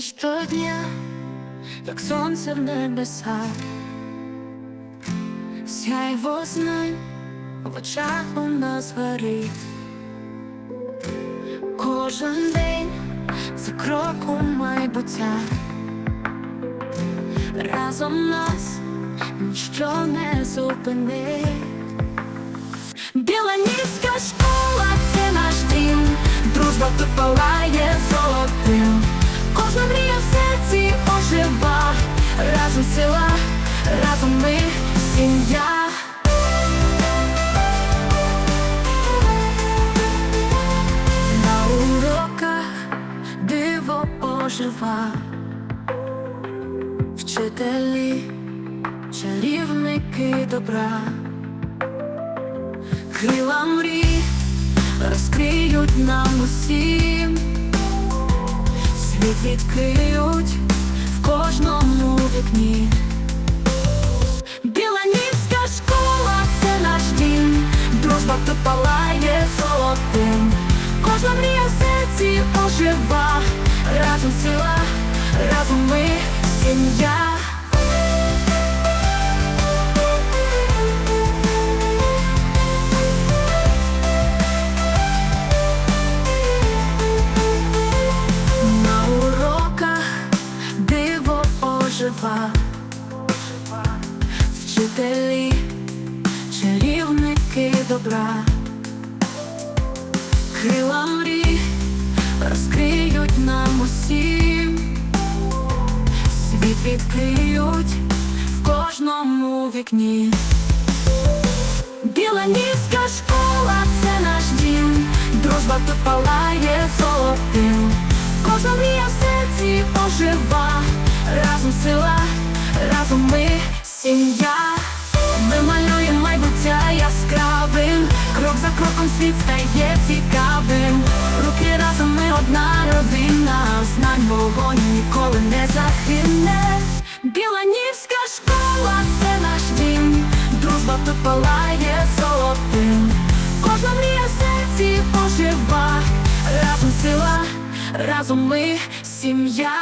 Щодня, як сонце в небесах, сяйво знань в очах у нас горить. Кожен день це крок у майбуття. Разом нас ніщо не зупинить. Біланівська школа це наш дім, дружба тут палає ми сім'я. На уроках диво ожива, вчителі, чарівники добра. Крила мрій розкриють нам усім, світ відкриють в кожному вікні. Ожива, разом сила, разом ми сім'я. На уроках диво ожива, вчителі, чарівники добра, крила мрій розкриють нам усім, світ відкриють в кожному вікні. Біла Біланівська школа це наш дім, дружба тут палає золотим. Кожна мрія в серці ожива, разом сила, разом ми сім'я. Ми малюємо майбуття яскравим, крок за кроком світ стає цікавим. Родина, знань вогонь ніколи не захине. Біланівська школа це наш дім, дружба тут палає золотим. Кожна мрія в серці пожива, разом сила, разом ми сім'я.